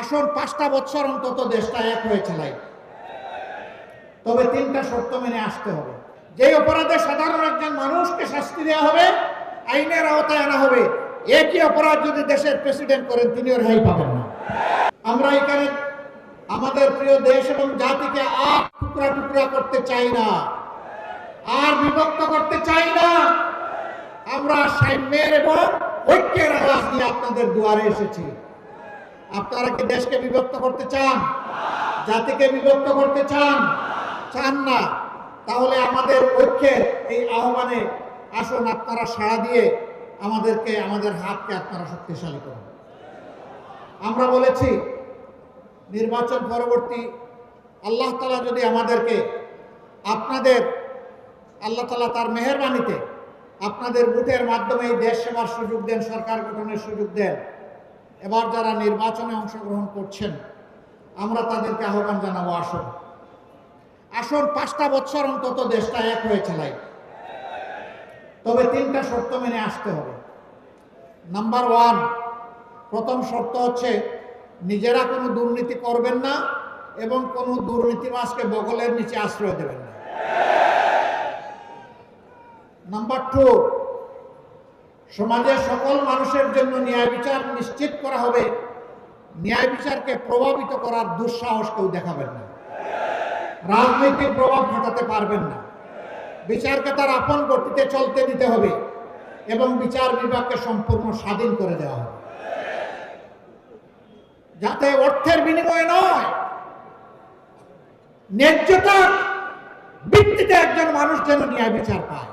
আসুন পাঁচটা বছর অন্তত দেশটা এক হয়ে চালাই তবে তিনটা শর্ত মেনে আসতে হবে। যে অপরাধে সাধারণ একজন মানুষকে শাস্তি দেওয়া হবে, আইনের আওতায় আনা হবে। একই অপরাধ যদি দেশের প্রেসিডেন্ট করেন তিনিও রেহাই পাবেন না। আমরা এখানে আমাদের প্রিয় দেশ এবং জাতিকে আর টুকরা টুকরা করতে চাই না। আর বিভক্ত করতে চাই না। আমরা সাম্যের এবং ঐক্যের আওয়াজ নিয়ে আপনাদের দুয়ারে এসেছি। আপনারা কি দেশকে বিভক্ত করতে চান? জাতিকে বিভক্ত করতে চান? চান না। তাহলে আমাদের ঐক্যের এই আহ্বানে আসুন, আপনারা সাড়া দিয়ে আমাদেরকে, আমাদের হাতকে আপনারা শক্তিশালী করুন। আমরা বলেছি, নির্বাচন পরবর্তী আল্লাহ তালা যদি আমাদেরকে, আপনাদের, আল্লাহ তালা তার মেহরবানিতে আপনাদের ভোটের মাধ্যমে এই দেশ সেবার সুযোগ দেন, সরকার গঠনের সুযোগ দেন এবার যারা নির্বাচনে অংশগ্রহণ করছেন, আমরা তাদেরকে আহ্বান জানাব, আসুন। আসুন, পাঁচটা বছর অন্তত দেশটা এক হয়ে চালাই। তবে তিনটা শর্ত মেনে আসতে হবে। নাম্বার ওয়ান, প্রথম শর্ত হচ্ছে নিজেরা কোনো দুর্নীতি করবেন না এবং কোনো দুর্নীতিবাসকে বগলের নিচে আশ্রয় দেবেন না। নাম্বার টু সমাজের সকল মানুষের জন্য ন্যায় বিচার নিশ্চিত করা হবে। ন্যায় বিচারকে প্রভাবিত করার দুঃসাহস কেউ দেখাবেন না। রাজনৈতিক প্রভাব ঘটাতে পারবেন না। বিচারকে তার আপন গতিতে চলতে দিতে হবে এবং বিচার বিভাগকে সম্পূর্ণ স্বাধীন করে দেওয়া হবে। যাতে অর্থের বিনিময়ে নয়, ন্যায্যতার ভিত্তিতে একজন মানুষ যেন ন্যায় বিচার পায়।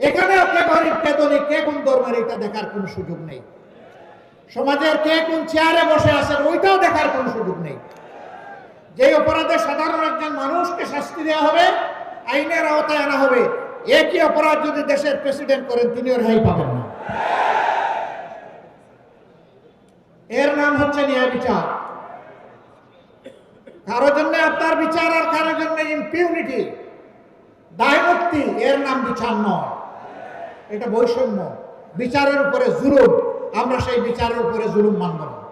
এখানে গরিব কে কোন ধর্মের এটা দেখার সুযোগ নেই। সমাজের কে কোন চেয়ারে বসে আছেন ওইটাও দেখার কোনো সুযোগ নেই। যে অপরাধে সাধারণ একজন মানুষকে শাস্তি দেওয়া হবে, আইনের আওতায় আনা হবে, একই অপরাধ যদি দেশের প্রেসিডেন্ট করেন পাবেন না। এর নাম হচ্ছে ন্যায় বিচার। কারোর জন্য আপনার বিচার আর কারোর জন্য ইম্পিউনিটি দায়মুক্তি, এর নাম বিচার নয়। এটা বৈষম্য। বিচারের উপরে জুলুম। আমরা সেই বিচারের উপরে জুলুম মানব না।